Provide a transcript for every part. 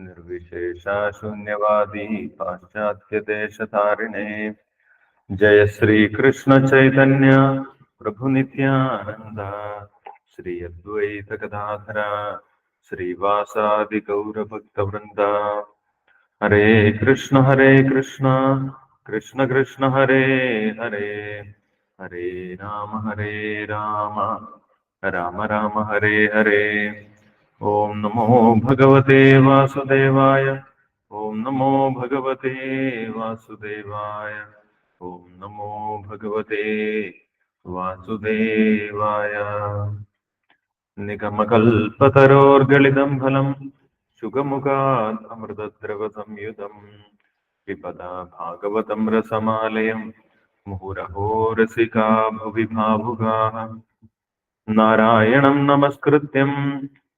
निर्विशेषशून्यवादी पाश्चात्यदेशतारिणे जय श्रीकृष्ण चैतन्य प्रभु नित्यानन्द। श्री अद्वैत गदाधर। श्रीवासादि गौरभक्तवृन्द हरे कृष्ण हरे कृष्ण। कृष्ण कृष्ण, हरे हरे। हरे राम हरे राम। राम राम, हरे हरे। ॐ नमो भगवते वासुदेवाय ॐ नमो भगवते वासुदेवाय ॐ नमो भगवते वासुदेवाय। निगमकल्पतरोर्गलितं फलं शुगमुखात् अमृतद्रवसंयुतम् पिबदा भागवतं रसमालयं मुहुरहो रसिका भुवि भावुकाः नारायणं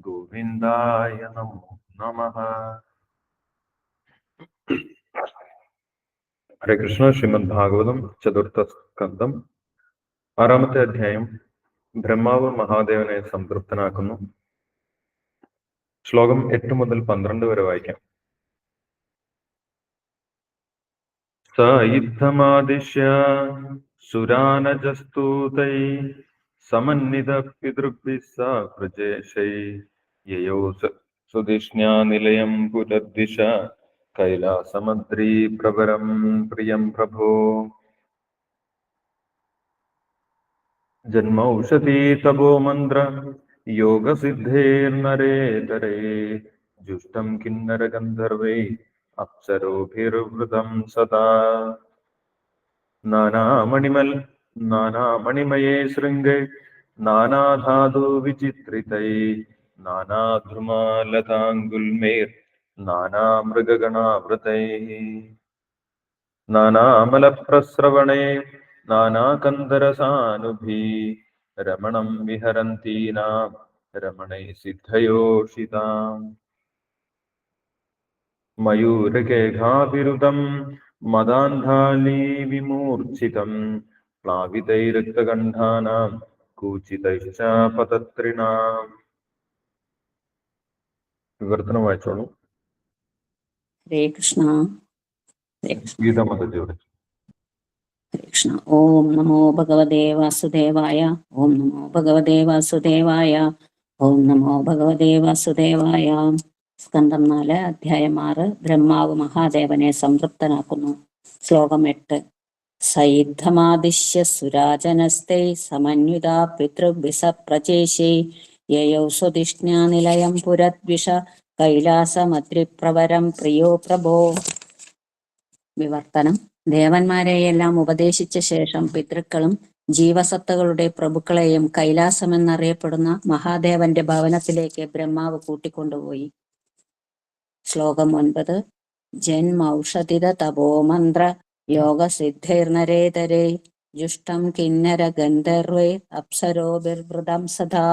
ഗോവിന്ദായ നമോ നമ. ഹരേ കൃഷ്ണ ശ്രീമദ് ഭാഗവതം ചതുർത്ഥ സ്കന്ധം. ആറാമത്തെ അധ്യായം ബ്രഹ്മാവ് മഹാദേവനെ സംതൃപ്തനാക്കുന്നു. ശ്ലോകം എട്ട് മുതൽ പന്ത്രണ്ട് വരെ വായിക്കാം. സ യുദ്ധമാദിശ്യ സുരാനജസ്തൂതൈ സമന്വിത പിതൃഭിः स പ്രജേശൈ യയോ സുധിഷ്ണ്യാനിലയം പുരദ്ദിശ കൈലാസമദ്രീ പ്രവരം പ്രിയം പ്രഭോ ജന്മൌഷധി തപോ മന്ത്ര യോഗസിദ്ധേർനരേതരേ ജുഷ്ടം കിന്നര ഗന്ധർവൈ അപ്സരോഭിർവൃതം സദാ നാനാമണിമൽ നാനാമണിമയേ ശൃംഗേ നാനാധാതു വിചിത്രിതൈ നാനാധ്രുമാലതാങ്കുൽമേർ നാനാമൃഗഗണാവൃതൈ. നാനാമലപ്രസ്രവണേ നാനാകന്ദരസാനുഭി രമണം വിഹരന്തീനാം രമണൈ സിദ്ധയോഷിതാം. മയൂരകേഘാഭിരുതം മദാന്ധാലീ വിമൂർച്ഛിതം പ്ലാവിതൈരക്തകണ്ഠാനാം കൂചിതൈശ്ചാപതത്രിണാം വിവർത്തനം വായിച്ചോളൂ. ഹരേ കൃഷ്ണ കൃഷ്ണ ഹരേ കൃഷ്ണ ഓം നമോ ഭഗവതേ വാസുദേവായ. ഓം നമോ ഭഗവതേ വാസുദേവായ. ഓം നമോ ഭഗവതേ വാസുദേവായ. സ്കന്ധം നാല് അധ്യായം ആറ്. ബ്രഹ്മാവ് മഹാദേവനെ സംതൃപ്തനാക്കുന്നു. ശ്ലോകം എട്ട്. സൈദ്ധമാദിശ്യ സുരാജനസ്തൈ സമന്വിത പിതൃഭിസ പ്രചേശേ യയൗ സ്വതിഷ്ണ്യാനിലയം പുരദ്വിഷ കൈലാസമദ്രിപ്രവരം പ്രിയോ പ്രഭോ. വിവർത്തനം. ദേവന്മാരെയെല്ലാം ഉപദേശിച്ച ശേഷം പിതൃക്കളും ജീവസത്തകളുടെ പ്രഭുക്കളെയും കൈലാസമെന്നറിയപ്പെടുന്ന മഹാദേവന്റെ ഭവനത്തിലേക്ക് ബ്രഹ്മാവ് കൂട്ടിക്കൊണ്ടുപോയി. ശ്ലോകം ഒൻപത്. ജന്മൌഷധിത തപോമന്ത്ര ജുഷ്ടം കിന്നര ഗന്ധർവേ അപ്സരോഭിർവൃതം സദാ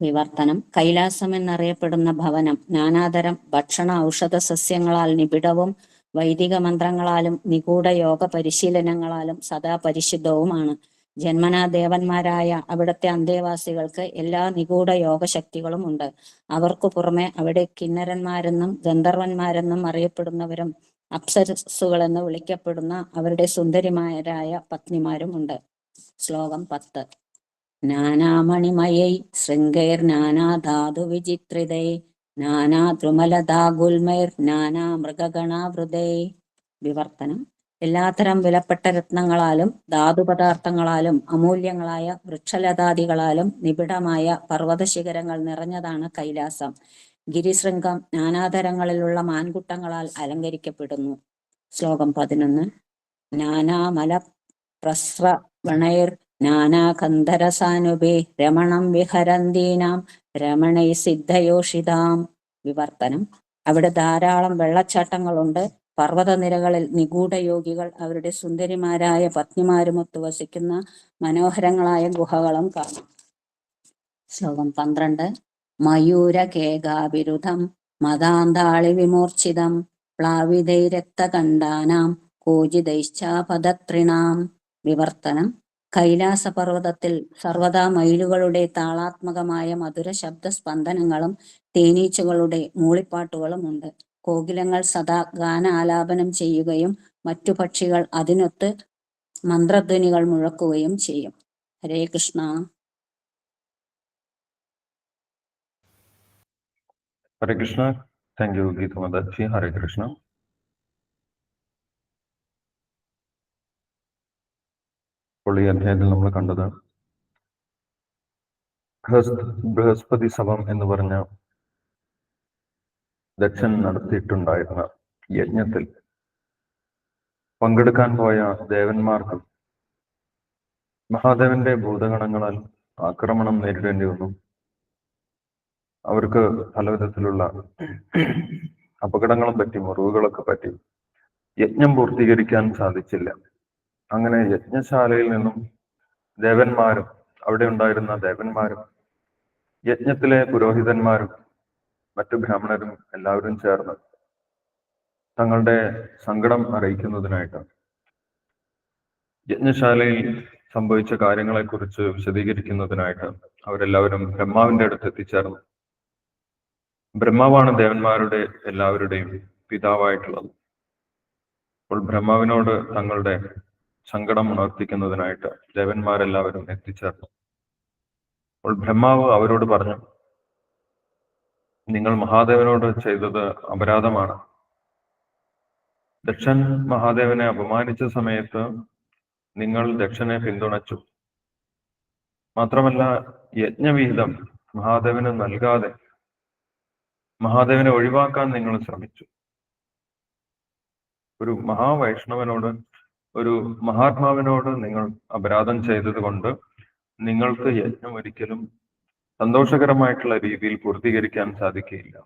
വിവർത്തനം കൈലാസം എന്നറിയപ്പെടുന്ന ഭവനം നാനാതരം ഭക്ഷണ ഔഷധ സസ്യങ്ങളാൽ നിബിഡവും വൈദിക മന്ത്രങ്ങളാലും നിഗൂഢ യോഗ പരിശീലനങ്ങളാലും സദാ പരിശുദ്ധവുമാണ്. ജന്മനാ ദേവന്മാരായ അവിടുത്തെ അന്തേവാസികൾക്ക് എല്ലാ നിഗൂഢ യോഗശക്തികളും ഉണ്ട് അവർക്കു പുറമെ അവിടെ കിന്നരന്മാരെന്നും ഗന്ധർവന്മാരെന്നും അറിയപ്പെടുന്നവരും അപ്സരസ്സുകളെന്ന് വിളിക്കപ്പെടുന്ന അവരുടെ സുന്ദരിമാരായ പത്നിമാരും ഉണ്ട് ശ്ലോകം പത്ത്. നാനാമണിമയൈ ശൃംഗൈർ നാനാധാതു വിചിത്രിതൈ നാനാ ദ്രുമലതാ ഗുൽമൈർ നാനാ മൃഗഗണാവൃതൈ വിവർത്തനം. എല്ലാത്തരം വിലപ്പെട്ട രത്നങ്ങളാലും ധാതുപദാർത്ഥങ്ങളാലും അമൂല്യങ്ങളായ വൃക്ഷലതാദികളാലും നിബിഡമായ പർവത ശിഖരങ്ങൾ നിറഞ്ഞതാണ് കൈലാസം. ഗിരിശൃംഗം നാനാതരങ്ങളിലുള്ള മാൻകുട്ടങ്ങളാൽ അലങ്കരിക്കപ്പെടുന്നു. ശ്ലോകം പതിനൊന്ന്. നാനാമല പ്രസ്രവണൈർ നാനാകന്ധരസാനുഭേ രമണം വിഹരന്തീനാം രമണൈ സിദ്ധയോഷിതാം. വിവർത്തനം. അവിടെ ധാരാളം വെള്ളച്ചാട്ടങ്ങളുണ്ട്. പർവതനിരകളിൽ നിഗൂഢയോഗികൾ അവരുടെ സുന്ദരിമാരായ പത്നിമാരുമൊത്ത് വസിക്കുന്ന മനോഹരങ്ങളായ ഗുഹകളും കാണാം. ശ്ലോകം പന്ത്രണ്ട്. മയൂര കേകാവിരുദ്ധം മതാന്താളി വിമൂർച്ഛിതം പ്ലാവിതൈ രക്തകണ്ഠാനാം കൂജിതൈശ്ചാപദത്രിണാം വിവർത്തനം. കൈലാസപർവതത്തിൽ സർവതാ മയിലുകളുടെ താളാത്മകമായ മധുര ശബ്ദ സ്പന്ദനങ്ങളും തേനീച്ചകളുടെ മൂളിപ്പാട്ടുകളും ഉണ്ട്. കോകിലങ്ങൾ സദാ ഗാനാലാപനം ചെയ്യുകയും മറ്റു പക്ഷികൾ അതിനൊത്ത് മന്ത്രധ്വനികൾ മുഴക്കുകയും ചെയ്യും. ഹരേ കൃഷ്ണ. ഹരേ കൃഷ്ണ താങ്ക് യു ഗീതമദാജി ഹരേ കൃഷ്ണ അപ്പോൾ ഈ അധ്യായത്തിൽ നമ്മൾ കണ്ടത് ബൃഹസ് ബൃഹസ്പതി സഭം എന്ന് പറഞ്ഞ ദക്ഷൻ നടത്തിയിട്ടുണ്ടായിരുന്ന യജ്ഞത്തിൽ പങ്കെടുക്കാൻ പോയ ദേവന്മാർക്കും മഹാദേവന്റെ ഭൂതഗണങ്ങളാൽ ആക്രമണം നേരിടേണ്ടി വന്നു. അവർക്ക് പലവിധത്തിലുള്ള അപകടങ്ങളും പറ്റി മുറിവുകളൊക്കെ പറ്റി യജ്ഞം പൂർത്തീകരിക്കാൻ സാധിച്ചില്ല. അങ്ങനെ യജ്ഞശാലയിൽ നിന്നും ദേവന്മാരും അവിടെ ഉണ്ടായിരുന്ന ദേവന്മാരും യജ്ഞത്തിലെ പുരോഹിതന്മാരും മറ്റു ബ്രാഹ്മണരും എല്ലാവരും ചേർന്ന് തങ്ങളുടെ സങ്കടം അറിയിക്കുന്നതിനായിട്ട് യജ്ഞശാലയിൽ സംഭവിച്ച കാര്യങ്ങളെക്കുറിച്ച് വിശദീകരിക്കുന്നതിനായിട്ട് അവരെല്ലാവരും ബ്രഹ്മാവിന്റെ അടുത്ത് എത്തിച്ചേർന്നു. ബ്രഹ്മാവാണ് ദേവന്മാരുടെ എല്ലാവരുടെയും പിതാവായിട്ടുള്ളത്. അപ്പോൾ ബ്രഹ്മാവിനോട് തങ്ങളുടെ സങ്കടം ഉണർത്തിക്കുന്നതിനായിട്ട് ദേവന്മാരെല്ലാവരും എത്തിച്ചേർന്നു. അപ്പോൾ ബ്രഹ്മാവ് അവരോട് പറഞ്ഞു നിങ്ങൾ മഹാദേവനോട് ചെയ്തത് അപരാധമാണ്. ദക്ഷൻ മഹാദേവനെ അപമാനിച്ച സമയത്ത് നിങ്ങൾ ദക്ഷനെ പിന്തുണച്ചു. മാത്രമല്ല യജ്ഞവിഹിതം മഹാദേവന് നൽകാതെ മഹാദേവനെ ഒഴിവാക്കാൻ നിങ്ങൾ ശ്രമിച്ചു. ഒരു മഹാവൈഷ്ണവനോട് ഒരു മഹാത്മാവിനോട് നിങ്ങൾ അപരാധം ചെയ്തത് കൊണ്ട് നിങ്ങൾക്ക് യജ്ഞം ഒരിക്കലും സന്തോഷകരമായിട്ടുള്ള രീതിയിൽ പൂർത്തീകരിക്കാൻ സാധിക്കുകയില്ല.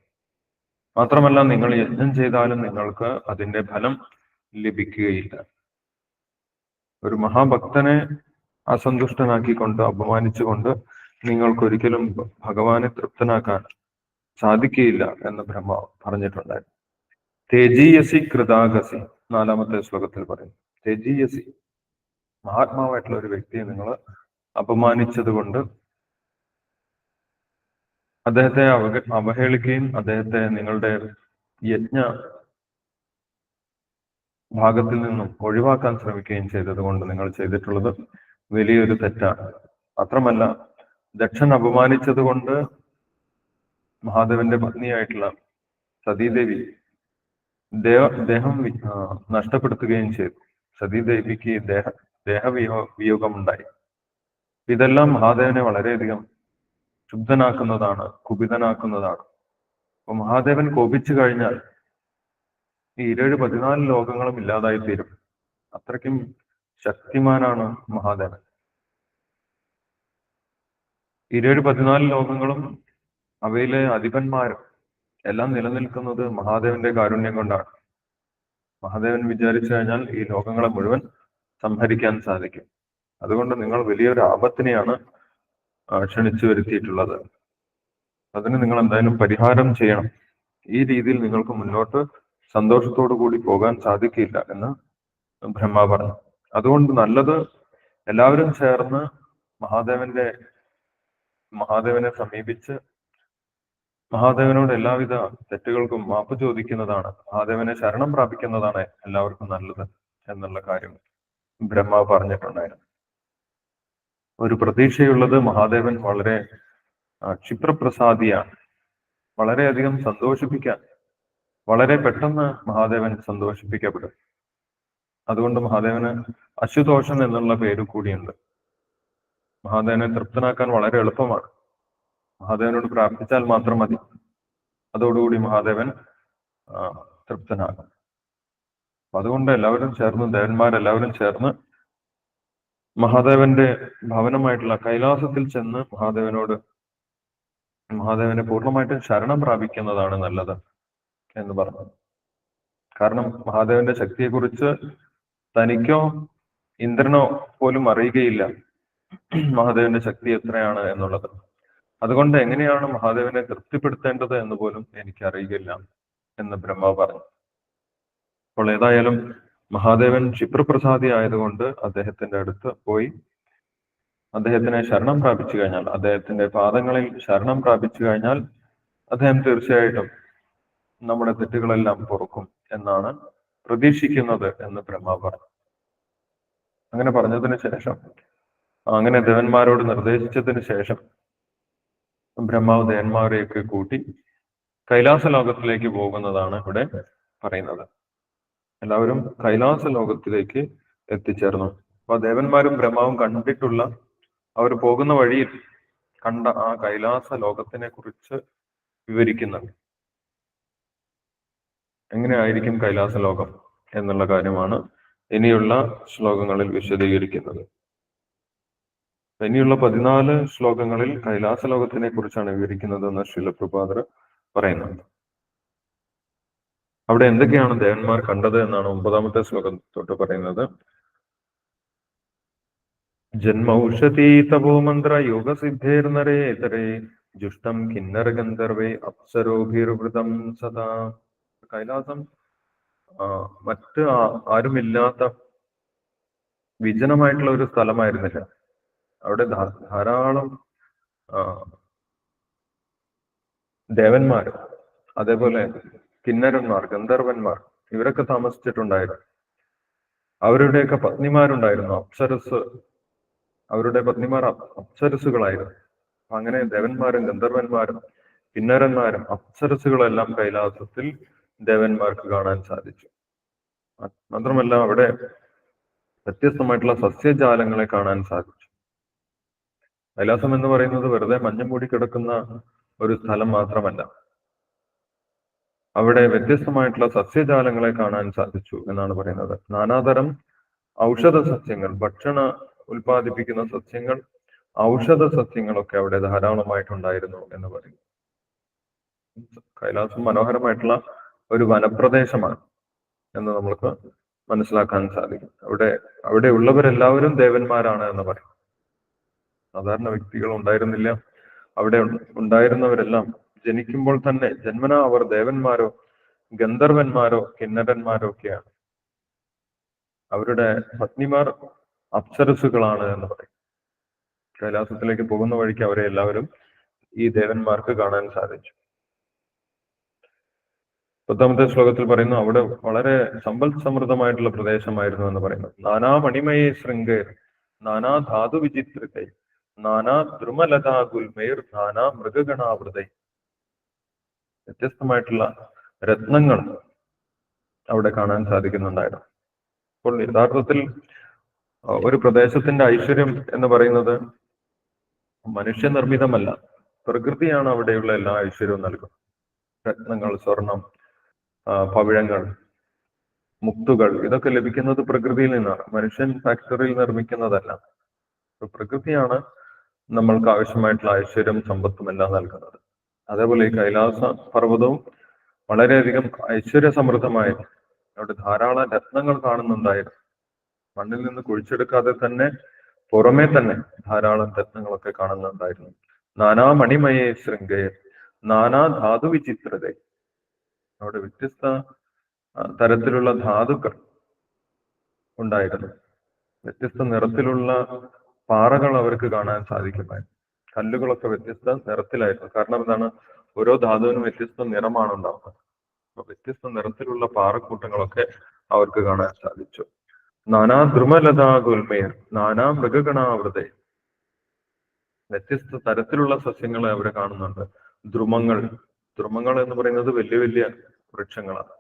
മാത്രമല്ല നിങ്ങൾ യജ്ഞം ചെയ്താലും നിങ്ങൾക്ക് അതിന്റെ ഫലം ലഭിക്കുകയില്ല. ഒരു മഹാഭക്തനെ അസന്തുഷ്ടനാക്കിക്കൊണ്ട് അപമാനിച്ചുകൊണ്ട് നിങ്ങൾക്കൊരിക്കലും ഭഗവാനെ തൃപ്തനാക്കാൻ സാധിക്കുകയില്ല എന്ന് ബ്രഹ്മ പറഞ്ഞിട്ടുണ്ടായിരുന്നു. തേജീയസി കൃതാഗസി നാലാമത്തെ ശ്ലോകത്തിൽ പറയും തേജീയസി മഹാത്മാവായിട്ടുള്ള ഒരു വ്യക്തിയെ നിങ്ങൾ അപമാനിച്ചത് കൊണ്ട് അദ്ദേഹത്തെ അവഗ അവഹേളിക്കുകയും അദ്ദേഹത്തെ നിങ്ങളുടെ യജ്ഞ ഭാഗത്തിൽ നിന്നും ഒഴിവാക്കാൻ ശ്രമിക്കുകയും ചെയ്തത് കൊണ്ട് നിങ്ങൾ ചെയ്തിട്ടുള്ളത് വലിയൊരു തെറ്റാണ്. മാത്രമല്ല ദക്ഷൻ അപമാനിച്ചത് കൊണ്ട് മഹാദേവന്റെ പത്നിയായിട്ടുള്ള സതീദേവി ദേഹ ദേഹം നഷ്ടപ്പെടുത്തുകയും ചെയ്തു. സതീദേവിക്ക് ദേഹ ദേഹവിയോ വിയോഗമുണ്ടായി. ഇതെല്ലാം മഹാദേവനെ വളരെയധികം ക്ഷുബ്ധനാക്കുന്നതാണ് കുപിതനാക്കുന്നതാണ്. അപ്പൊ മഹാദേവൻ കോപിച്ചു കഴിഞ്ഞാൽ ഈ ഇരുപത് പതിനാല് ലോകങ്ങളും ഇല്ലാതായി തീരും. അത്രയ്ക്കും ശക്തിമാനാണ് മഹാദേവൻ. ഇരുപത് പതിനാല് ലോകങ്ങളും അവയിലെ അധിപന്മാരും എല്ലാം നിലനിൽക്കുന്നത് മഹാദേവന്റെ കാരുണ്യം കൊണ്ടാണ്. മഹാദേവൻ വിചാരിച്ചു കഴിഞ്ഞാൽ ഈ ലോകങ്ങളെ മുഴുവൻ സംഹരിക്കാൻ സാധിക്കും. അതുകൊണ്ട് നിങ്ങൾ വലിയൊരു ആപത്തിനെയാണ് ക്ഷണിച്ചു വരുത്തിയിട്ടുള്ളത്. അതിന് നിങ്ങൾ എന്തായാലും പരിഹാരം ചെയ്യണം. ഈ രീതിയിൽ നിങ്ങൾക്ക് മുന്നോട്ട് സന്തോഷത്തോടു കൂടി പോകാൻ സാധിക്കില്ല എന്ന് ബ്രഹ്മ പറഞ്ഞു. അതുകൊണ്ട് നല്ലത് എല്ലാവരും ചേർന്ന് മഹാദേവന്റെ മഹാദേവനെ സമീപിച്ച് മഹാദേവനോട് എല്ലാവിധ തെറ്റുകൾക്കും മാപ്പ് ചോദിക്കുന്നതാണ്. മഹാദേവനെ ശരണം പ്രാപിക്കുന്നതാണ് എല്ലാവർക്കും നല്ലത് എന്നുള്ള കാര്യം ബ്രഹ്മ പറഞ്ഞിട്ടുണ്ടായിരുന്നു. ഒരു പ്രതീക്ഷയുള്ളത് മഹാദേവൻ വളരെ ക്ഷിപ്രപ്രസാദിയാണ്. വളരെയധികം സന്തോഷിപ്പിക്കാൻ വളരെ പെട്ടെന്ന് മഹാദേവൻ സന്തോഷിപ്പിക്കപ്പെടും. അതുകൊണ്ട് മഹാദേവന് അശുതോഷൻ എന്നുള്ള പേര് കൂടിയുണ്ട്. മഹാദേവനെ തൃപ്തനാക്കാൻ വളരെ എളുപ്പമാണ്. മഹാദേവനോട് പ്രാർത്ഥിച്ചാൽ മാത്രം മതി. അതോടുകൂടി മഹാദേവൻ തൃപ്തനാകും. അതുകൊണ്ട് എല്ലാവരും ചേർന്ന് ദേവന്മാരെല്ലാവരും ചേർന്ന് മഹാദേവന്റെ ഭവനമായിട്ടുള്ള കൈലാസത്തിൽ ചെന്ന് മഹാദേവനോട് മഹാദേവനെ പൂർണമായിട്ടും ശരണം പ്രാപിക്കുന്നതാണ് നല്ലത് എന്ന് പറഞ്ഞു. കാരണം മഹാദേവന്റെ ശക്തിയെക്കുറിച്ച് തനിക്കോ ഇന്ദ്രനോ പോലും അറിയുകയില്ല മഹാദേവന്റെ ശക്തി എത്രയാണ് എന്നുള്ളത്. അതുകൊണ്ട് എങ്ങനെയാണ് മഹാദേവനെ തൃപ്തിപ്പെടുത്തേണ്ടത് എന്ന് പോലും എനിക്ക് അറിയുകയില്ല എന്ന് ബ്രഹ്മാവ് പറഞ്ഞു. അപ്പോൾ ഏതായാലും മഹാദേവൻ ക്ഷിപ്രപ്രസാദി ആയതുകൊണ്ട് അദ്ദേഹത്തിന്റെ അടുത്ത് പോയി. അദ്ദേഹത്തിനെ ശരണം പ്രാപിച്ചു കഴിഞ്ഞാൽ അദ്ദേഹത്തിന്റെ പാദങ്ങളിൽ ശരണം പ്രാപിച്ചു കഴിഞ്ഞാൽ അദ്ദേഹം തീർച്ചയായിട്ടും നമ്മുടെ തെറ്റുകളെല്ലാം പൊറുക്കും എന്നാണ് പ്രതീക്ഷിക്കുന്നത് എന്ന് ബ്രഹ്മ പറഞ്ഞു. അങ്ങനെ പറഞ്ഞതിന് ശേഷം അങ്ങനെ ദേവന്മാരോട് നിർദ്ദേശിച്ചതിന് ശേഷം ബ്രഹ്മാവ് ദേന്മാരെയൊക്കെ കൂട്ടി കൈലാസ ലോകത്തിലേക്ക് പോകുന്നതാണ് ഇവിടെ പറയുന്നത്. എല്ലാവരും കൈലാസ ലോകത്തിലേക്ക് എത്തിച്ചേർന്നു. അപ്പൊ ദേവന്മാരും ബ്രഹ്മാവും കണ്ടിട്ടുള്ള അവർ പോകുന്ന വഴിയിൽ കണ്ട ആ കൈലാസ ലോകത്തിനെ കുറിച്ച് വിവരിക്കുന്നത് എങ്ങനെയായിരിക്കും കൈലാസ ലോകം എന്നുള്ള കാര്യമാണ് ഇനിയുള്ള ശ്ലോകങ്ങളിൽ വിശദീകരിക്കുന്നത്. ഇനിയുള്ള പതിനാല് ശ്ലോകങ്ങളിൽ കൈലാസ ലോകത്തിനെ കുറിച്ചാണ് വിവരിക്കുന്നതെന്ന് ശിലപ്രഭാതർ പറയുന്നുണ്ട്. അവിടെ എന്തൊക്കെയാണ് ദേവന്മാർ കണ്ടത് എന്നാണ് ഒമ്പതാമത്തെ ശ്ലോകം തൊട്ട് പറയുന്നത്. ജന്മൌഷധി തപോ മന്ത്ര യോഗസിദ്ധേർനരേതരേ ജുഷ്ടം കിന്നര ഗന്ധർവേ അപ്സരോഭിർവൃതം സദാ. കൈലാസം മറ്റ് ആരുമില്ലാത്ത വിജനമായിട്ടുള്ള ഒരു സ്ഥലമായിരുന്നില്ല. അവിടെ ധാരാളം ദേവന്മാർ അതേപോലെ കിന്നരന്മാർ ഗന്ധർവന്മാർ ഇവരൊക്കെ താമസിച്ചിട്ടുണ്ടായിരുന്നു. അവരുടെയൊക്കെ പത്നിമാരുണ്ടായിരുന്നു അപ്സരസ് അവരുടെ പത്നിമാർ അപ്- അപ്സരസുകളായിരുന്നു അങ്ങനെ ദേവന്മാരും ഗന്ധർവന്മാരും കിന്നരന്മാരും അപ്സരസുകളെല്ലാം കൈലാസത്തിൽ ദേവന്മാർക്ക് കാണാൻ സാധിച്ചു. മാത്രമല്ല അവിടെ വ്യത്യസ്തമായിട്ടുള്ള സസ്യജാലങ്ങളെ കാണാൻ സാധിച്ചു. കൈലാസം എന്ന് പറയുന്നത് വെറുതെ മഞ്ഞ് മൂടി കിടക്കുന്ന ഒരു സ്ഥലം മാത്രമല്ല. അവിടെ വ്യത്യസ്തമായിട്ടുള്ള സസ്യജാലങ്ങളെ കാണാൻ സാധിച്ചു എന്നാണ് പറയുന്നത്. നാനാതരം ഔഷധ സസ്യങ്ങൾ ഭക്ഷണ ഉൽപ്പാദിപ്പിക്കുന്ന സസ്യങ്ങൾ ഔഷധ സസ്യങ്ങളൊക്കെ അവിടെ ധാരാളമായിട്ടുണ്ടായിരുന്നു എന്ന് പറയും. കൈലാസം മനോഹരമായിട്ടുള്ള ഒരു വനപ്രദേശമാണ് എന്ന് നമ്മൾക്ക് മനസ്സിലാക്കാൻ സാധിക്കും. അവിടെ അവിടെ ഉള്ളവരെല്ലാവരും ദേവന്മാരാണ് എന്ന് പറയും. സാധാരണ വ്യക്തികൾ ഉണ്ടായിരുന്നില്ല അവിടെ ഉണ്ടായിരുന്നവരെല്ലാം ജനിക്കുമ്പോൾ തന്നെ ജന്മന അവർ ദേവന്മാരോ ഗന്ധർവന്മാരോ കിന്നരന്മാരോ ഒക്കെയാണ്. അവരുടെ പത്നിമാർ അപ്സരസുകളാണ് എന്ന് പറയും. കൈലാസത്തിലേക്ക് പോകുന്ന വഴിക്ക് അവരെ എല്ലാവരും ഈ ദേവന്മാർക്ക് കാണാൻ സാധിച്ചു. പത്താമത്തെ ശ്ലോകത്തിൽ പറയുന്നു അവിടെ വളരെ സമ്പൽ സമൃദ്ധമായിട്ടുള്ള പ്രദേശമായിരുന്നു എന്ന് പറയുന്നു. നാനാ മണിമയെ ശൃംഗേർ നാനാ ധാതു വിചിത്രകൈ നാനാ ദ്രുമലതാ ഗുൽമേർ നാനാ മൃഗഗണാവൃതൈ. വ്യത്യസ്തമായിട്ടുള്ള രത്നങ്ങൾ അവിടെ കാണാൻ സാധിക്കുന്നുണ്ടായിരുന്നു. അപ്പോൾ യഥാർത്ഥത്തിൽ ഒരു പ്രദേശത്തിന്റെ ഐശ്വര്യം എന്ന് പറയുന്നത് മനുഷ്യനിർമ്മിതമല്ല. പ്രകൃതിയാണ് അവിടെയുള്ള എല്ലാ ഐശ്വര്യവും നൽകുന്നത്. രത്നങ്ങൾ സ്വർണം പവിഴങ്ങൾ മുക്തുകൾ ഇതൊക്കെ ലഭിക്കുന്നത് പ്രകൃതിയിൽ നിന്നാണ്. മനുഷ്യൻ ഫാക്ടറിയിൽ നിർമ്മിക്കുന്നതല്ല. പ്രകൃതിയാണ് നമ്മൾക്ക് ആവശ്യമായിട്ടുള്ള ഐശ്വര്യം സമ്പത്തും എല്ലാം നൽകുന്നത്. അതേപോലെ ഈ കൈലാസ പർവതവും വളരെയധികം ഐശ്വര്യ സമൃദ്ധമായിരുന്നു അവിടെ ധാരാളം രത്നങ്ങൾ കാണുന്നുണ്ടായിരുന്നു. മണ്ണിൽ നിന്ന് കുഴിച്ചെടുക്കാതെ തന്നെ പുറമേ തന്നെ ധാരാളം രത്നങ്ങളൊക്കെ കാണുന്നുണ്ടായിരുന്നു. നാനാ മണിമയെ ശൃംഗയെ നാനാ ധാതു വിചിത്രത. അവിടെ വ്യത്യസ്ത തരത്തിലുള്ള ധാതുക്കൾ ഉണ്ടായിരുന്നു. വ്യത്യസ്ത നിറത്തിലുള്ള പാറകൾ അവർക്ക് കാണാൻ സാധിക്കുമായിരുന്നു കല്ലുകളൊക്കെ വ്യത്യസ്ത നിറത്തിലായിരുന്നു. കാരണം എന്താണ്? ഓരോ ധാതുവിനും വ്യത്യസ്ത നിറമാണ് ഉണ്ടാവുന്നത്. അപ്പൊ വ്യത്യസ്ത നിറത്തിലുള്ള പാറക്കൂട്ടങ്ങളൊക്കെ അവർക്ക് കാണാൻ സാധിച്ചു. നാനാ ധ്രുമലതാ ഗുൽമേർ നാനാ മൃഗഗണാവൃതെ. വ്യത്യസ്ത തരത്തിലുള്ള സസ്യങ്ങളെ അവർ കാണുന്നുണ്ട്. ദ്രുമങ്ങൾ. ദ്രുമങ്ങൾ എന്ന് പറയുന്നത് വലിയ വലിയ വൃക്ഷങ്ങളാണ്.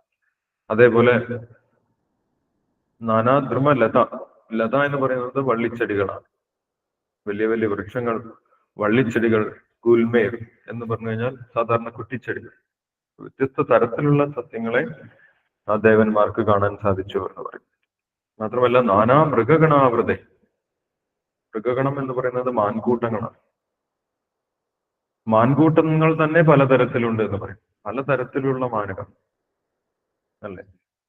അതേപോലെ നാനാ ദ്രുമ ലത ലത എന്ന് പറയുന്നത് വള്ളിച്ചെടികളാണ്. വലിയ വലിയ വൃക്ഷങ്ങൾ വള്ളിച്ചെടികൾ ഗുൽമേർ എന്ന് പറഞ്ഞു കഴിഞ്ഞാൽ സാധാരണ കുറ്റിച്ചെടികൾ. വ്യത്യസ്ത തരത്തിലുള്ള സസ്യങ്ങളെ ആ ദേവന്മാർക്ക് കാണാൻ സാധിച്ചു എന്ന് പറയും. മാത്രമല്ല നാനാ മൃഗഗണാവൃത. മൃഗഗണം എന്ന് പറയുന്നത് മാൻകൂട്ടങ്ങളാണ്. മാൻകൂട്ടങ്ങൾ തന്നെ പലതരത്തിലുണ്ട് എന്ന് പറയും. പലതരത്തിലുള്ള മാനുകൾ. അല്ലെ?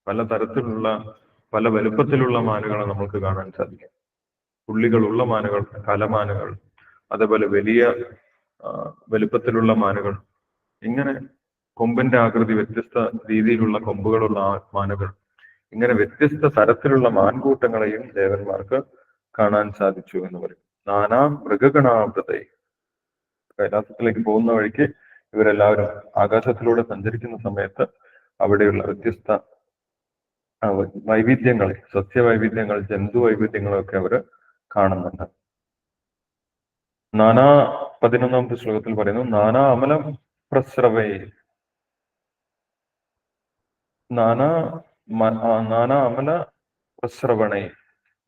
പലതരത്തിലുള്ള പല വലുപ്പത്തിലുള്ള മാനുകളെ നമുക്ക് കാണാൻ സാധിക്കും. പുള്ളികളുള്ള മാനുകൾ കലമാനുകൾ അതേപോലെ വലിയ വലുപ്പത്തിലുള്ള മാനുകൾ. ഇങ്ങനെ കൊമ്പിന്റെ ആകൃതി വ്യത്യസ്ത രീതിയിലുള്ള കൊമ്പുകളുള്ള മാനകൾ. ഇങ്ങനെ വ്യത്യസ്ത തരത്തിലുള്ള മാൻകൂട്ടങ്ങളെയും ദേവന്മാർക്ക് കാണാൻ സാധിച്ചു എന്ന് പറയും. നാനാ മൃഗഗണാവൃതയെ കൈലാസത്തിലേക്ക് പോകുന്ന വഴിക്ക് ഇവരെല്ലാവരും ആകാശത്തിലൂടെ സഞ്ചരിക്കുന്ന സമയത്ത് അവിടെയുള്ള വ്യത്യസ്ത വൈവിധ്യങ്ങളെ സസ്യവൈവിധ്യങ്ങൾ ജന്തു വൈവിധ്യങ്ങളൊക്കെ അവർ കാണുന്നുണ്ട്. നാനാ പതിനൊന്നാമത്തെ ശ്ലോകത്തിൽ പറയുന്നു നാനാ അമല പ്രസ്രവേ. നാനാ നാനാ അമല പ്രസ്രവണേ.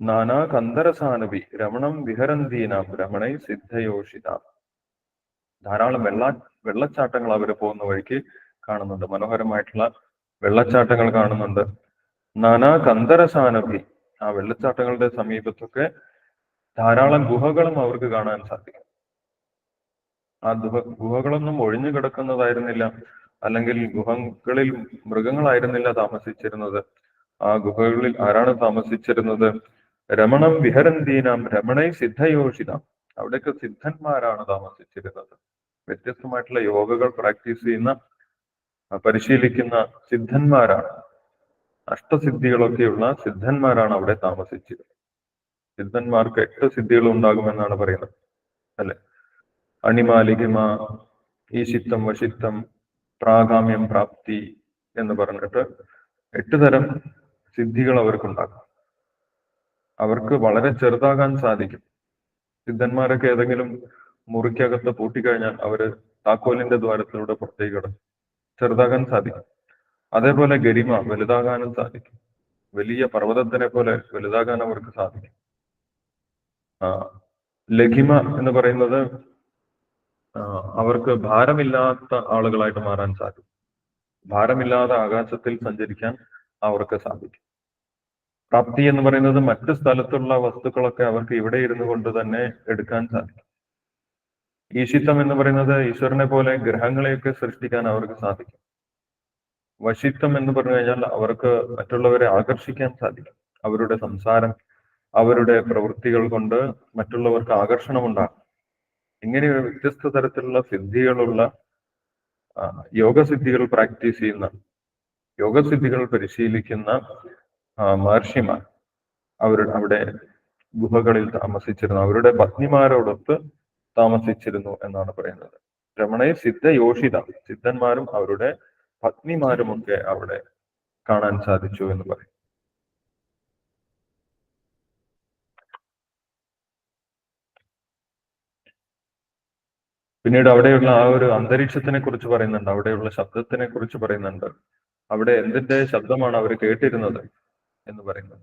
നാനാ കന്ദരസാനവി രമണം വിഹരന്തീനാം രമണൈ സിദ്ധയോഷിതാം. ധാരാളം വെള്ള വെള്ളച്ചാട്ടങ്ങൾ അവർ പോകുന്ന വഴിക്ക് കാണുന്നുണ്ട്. മനോഹരമായിട്ടുള്ള വെള്ളച്ചാട്ടങ്ങൾ കാണുന്നുണ്ട്. നാനാ കന്ദരസാനഭി ആ വെള്ളച്ചാട്ടങ്ങളുടെ സമീപത്തൊക്കെ ധാരാളം ഗുഹകളും അവർക്ക് കാണാൻ സാധിക്കും. ആ ഗുഹ ഗുഹകളൊന്നും ഒഴിഞ്ഞു കിടക്കുന്നതായിരുന്നില്ല. അല്ലെങ്കിൽ ഗുഹകളിൽ മൃഗങ്ങളായിരുന്നില്ല താമസിച്ചിരുന്നത്. ആ ഗുഹകളിൽ ആരാണ് താമസിച്ചിരുന്നത്? രമണം വിഹരന്തീനാം രമണൈ സിദ്ധയോഷിതാം. അവിടെയൊക്കെ സിദ്ധന്മാരാണ് താമസിച്ചിരുന്നത്. വ്യത്യസ്തമായിട്ടുള്ള യോഗകൾ പ്രാക്ടീസ് ചെയ്യുന്ന പരിശീലിക്കുന്ന സിദ്ധന്മാരാണ്. അഷ്ടസിദ്ധികളൊക്കെയുള്ള സിദ്ധന്മാരാണ് അവിടെ താമസിച്ചിരുന്നത്. സിദ്ധന്മാർക്ക് എട്ട് സിദ്ധികൾ ഉണ്ടാകുമെന്നാണ് പറയുന്നത്. അല്ലെ? അണിമാലികമ ഈശിത്തം വശിത്തം പ്രാഗാമ്യം പ്രാപ്തി എന്ന് പറഞ്ഞിട്ട് എട്ട് തരം സിദ്ധികൾ അവർക്കുണ്ടാകും അവർക്ക് വളരെ ചെറുതാകാൻ സാധിക്കും. സിദ്ധന്മാരൊക്കെ ഏതെങ്കിലും മുറിക്കകത്ത് പൂട്ടിക്കഴിഞ്ഞാൽ അവർ താക്കോലിന്റെ ദ്വാരത്തിലൂടെ പുറത്തേക്ക് കിടക്കും. ചെറുതാകാൻ സാധിക്കും. അതേപോലെ ഗരിമ വലുതാകാനും സാധിക്കും. വലിയ പർവതത്തിനെ പോലെ വലുതാകാൻ അവർക്ക് സാധിക്കും. ലഘിമ എന്ന് പറയുന്നത് അവർക്ക് ഭാരമില്ലാത്ത ആളുകളായിട്ട് മാറാൻ സാധിക്കും. ഭാരമില്ലാതെ ആകാശത്തിൽ സഞ്ചരിക്കാൻ അവർക്ക് സാധിക്കും. പ്രാപ്തി എന്ന് പറയുന്നത് മറ്റു സ്ഥലത്തുള്ള വസ്തുക്കളൊക്കെ അവർക്ക് ഇവിടെ ഇരുന്നു കൊണ്ട് തന്നെ എടുക്കാൻ സാധിക്കും. ഈശിത്വം എന്ന് പറയുന്നത് ഈശ്വരനെ പോലെ ഗ്രഹങ്ങളെയൊക്കെ സൃഷ്ടിക്കാൻ അവർക്ക് സാധിക്കും. വശിത്വം എന്ന് പറഞ്ഞു കഴിഞ്ഞാൽ അവർക്ക് മറ്റുള്ളവരെ ആകർഷിക്കാൻ സാധിക്കും. അവരുടെ സംസാരം അവരുടെ പ്രവൃത്തികൾ കൊണ്ട് മറ്റുള്ളവർക്ക് ആകർഷണമുണ്ടാകും ഇങ്ങനെ വ്യത്യസ്ത തരത്തിലുള്ള സിദ്ധികളുള്ള യോഗസിദ്ധികൾ പ്രാക്ടീസ് ചെയ്യുന്ന യോഗസിദ്ധികൾ പരിശീലിക്കുന്ന മഹർഷിമാർ അവരുടെ അവിടെ ഗുഹകളിൽ താമസിച്ചിരുന്നു. അവരുടെ പത്നിമാരോടൊത്ത് താമസിച്ചിരുന്നു എന്നാണ് പറയുന്നത്. രമണയെ സിദ്ധ യോഷിത സിദ്ധന്മാരും അവരുടെ പത്നിമാരുമൊക്കെ അവിടെ കാണാൻ സാധിച്ചു എന്ന് പറയും. പിന്നീട് അവിടെയുള്ള ആ ഒരു അന്തരീക്ഷത്തിനെ കുറിച്ച് പറയുന്നുണ്ട്. അവിടെയുള്ള ശബ്ദത്തിനെ കുറിച്ച് പറയുന്നുണ്ട്. അവിടെ എന്തിന്റെ ശബ്ദമാണ് അവർ കേട്ടിരുന്നത് എന്ന് പറയുന്നത്.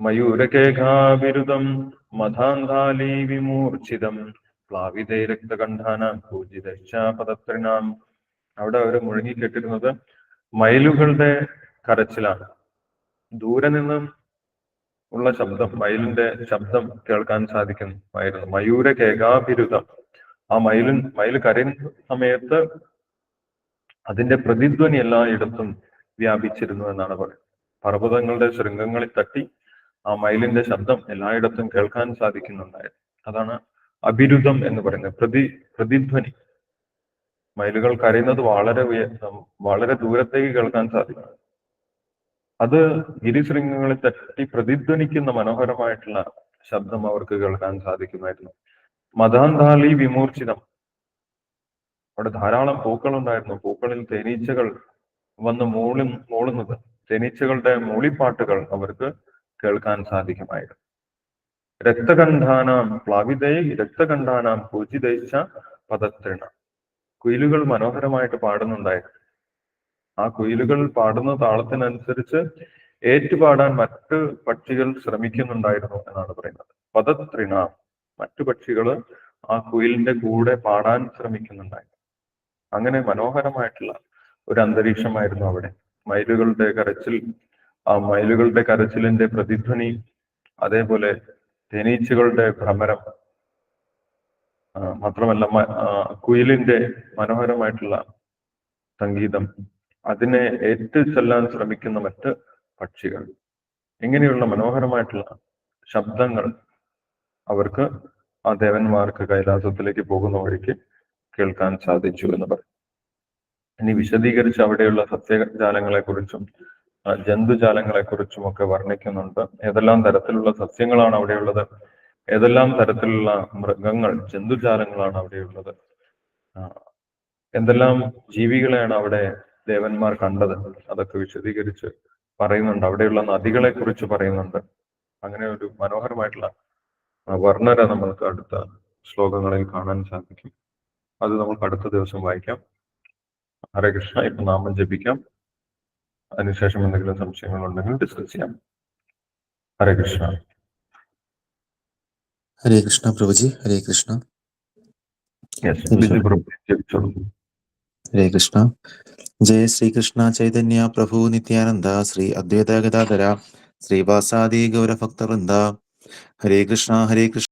മയൂരകേഘാവിരുദം മഥാന്താലി വിമൂർച്ഛിതം പ്ലാവിതേ രക്തകണ്ഠാന പൂജിതശ്ചാപദത്രിനാം അവിടെ അവർ മുഴങ്ങി കേട്ടിരുന്നത് മയിലുകളുടെ കരച്ചിലാണ്. ദൂരെ നിന്നും ഉള്ള ശബ്ദം മയിലിന്റെ ശബ്ദം കേൾക്കാൻ സാധിക്കുന്നു. മയൂര കേകാഭിരുതം ആ മയിലും മയിൽ കരയുന്ന സമയത്ത് അതിന്റെ പ്രതിധ്വനി എല്ലായിടത്തും വ്യാപിച്ചിരുന്നു എന്നാണ് പറയുന്നത് പർവതങ്ങളുടെ ശൃംഗങ്ങളിൽ തട്ടി ആ മയിലിന്റെ ശബ്ദം എല്ലായിടത്തും കേൾക്കാൻ സാധിക്കുന്നുണ്ടായിരുന്നു അതാണ് അഭിരുദം എന്ന് പറയുന്നത്. പ്രതി പ്രതിധ്വനി. മയിലുകൾ കരയുന്നത് വളരെ വളരെ ദൂരത്തേക്ക് കേൾക്കാൻ സാധിക്കും അത് ഗിരിശൃംഗങ്ങളിൽ തട്ടി പ്രതിധ്വനിക്കുന്ന മനോഹരമായിട്ടുള്ള ശബ്ദം അവർക്ക് കേൾക്കാൻ സാധിക്കുമായിരുന്നു. മതാന്താലി വിമൂർച്ഛിതം. അവിടെ ധാരാളം പൂക്കൾ ഉണ്ടായിരുന്നു പൂക്കളിൽ തേനീച്ചകൾ വന്ന് മൂളി മൂളുന്നത്. തേനീച്ചകളുടെ മൂളിപ്പാട്ടുകൾ അവർക്ക് കേൾക്കാൻ സാധിക്കുമായിരുന്നു. രക്തകണ്ഠാനാം പ്ലാവിതൈ രക്തകണ്ഠാനാം പൂജിതൈച്ച പദത്രിണ കുയിലുകൾ മനോഹരമായിട്ട് പാടുന്നുണ്ടായിരുന്നു. ആ കുയിലുകൾ പാടുന്ന താളത്തിനനുസരിച്ച് ഏറ്റുപാടാൻ മറ്റ് പക്ഷികൾ ശ്രമിക്കുന്നുണ്ടായിരുന്നു എന്നാണ് പറയുന്നത്. പദത്രിണ മറ്റു പക്ഷികൾ ആ കുയിലിന്റെ കൂടെ പാടാൻ ശ്രമിക്കുന്നുണ്ടായിരുന്നു അങ്ങനെ മനോഹരമായിട്ടുള്ള ഒരു അന്തരീക്ഷമായിരുന്നു അവിടെ. മയിലുകളുടെ കരച്ചിൽ ആ മയിലുകളുടെ കരച്ചിലിന്റെ പ്രതിധ്വനി അതേപോലെ തേനീച്ചകളുടെ ഭ്രമരം മാത്രമല്ല കുയിലിന്റെ മനോഹരമായിട്ടുള്ള സംഗീതം അതിനെ ഏറ്റുചൊല്ലാൻ ശ്രമിക്കുന്ന മറ്റ് പക്ഷികൾ ഇങ്ങനെയുള്ള മനോഹരമായിട്ടുള്ള ശബ്ദങ്ങൾ അവർക്ക് ആ ദേവന്മാർക്ക് കൈലാസത്തിലേക്ക് പോകുന്ന വഴിക്ക് കേൾക്കാൻ സാധിച്ചു എന്ന് പറയും. ഇനി വിശദീകരിച്ച് അവിടെയുള്ള സസ്യജാലങ്ങളെ കുറിച്ചും ജന്തുജാലങ്ങളെ കുറിച്ചും ഒക്കെ വർണിക്കുന്നുണ്ട്. ഏതെല്ലാം തരത്തിലുള്ള സസ്യങ്ങളാണ് അവിടെയുള്ളത്? ഏതെല്ലാം തരത്തിലുള്ള മൃഗങ്ങൾ ജന്തുജാലങ്ങളാണ് അവിടെയുള്ളത്? എന്തെല്ലാം ജീവികളെയാണ് അവിടെ ദേവന്മാർ കണ്ടത്? അതൊക്കെ വിശദീകരിച്ച് പറയുന്നുണ്ട്. അവിടെയുള്ള നദികളെ കുറിച്ച് പറയുന്നുണ്ട്. അങ്ങനെ ഒരു മനോഹരമായിട്ടുള്ള വർണന നമ്മൾക്ക് അടുത്ത ശ്ലോകങ്ങളിൽ കാണാൻ സാധിക്കും. അത് നമുക്ക് അടുത്ത ദിവസം വായിക്കാം. ഹരേ കൃഷ്ണ ഇപ്പൊ നാമം ജപിക്കാം. അതിനുശേഷം എന്തെങ്കിലും സംശയങ്ങൾ ഉണ്ടെങ്കിൽ ഡിസ്കസ് ചെയ്യാം. ഹരേ കൃഷ്ണ. ഹരേ കൃഷ്ണ പ്രഭുജി ഹരേ കൃഷ്ണ. ഹരേ കൃഷ്ണ. ജയ ശ്രീകൃഷ്ണ ചൈതന്യ പ്രഭു നിത്യാനന്ദ ശ്രീ അദ്വൈത ഗദാധര ശ്രീവാസാദി ഗൗരഭക്തവൃന്ദ ഹരേ കൃഷ്ണ ഹരേ കൃഷ്ണ.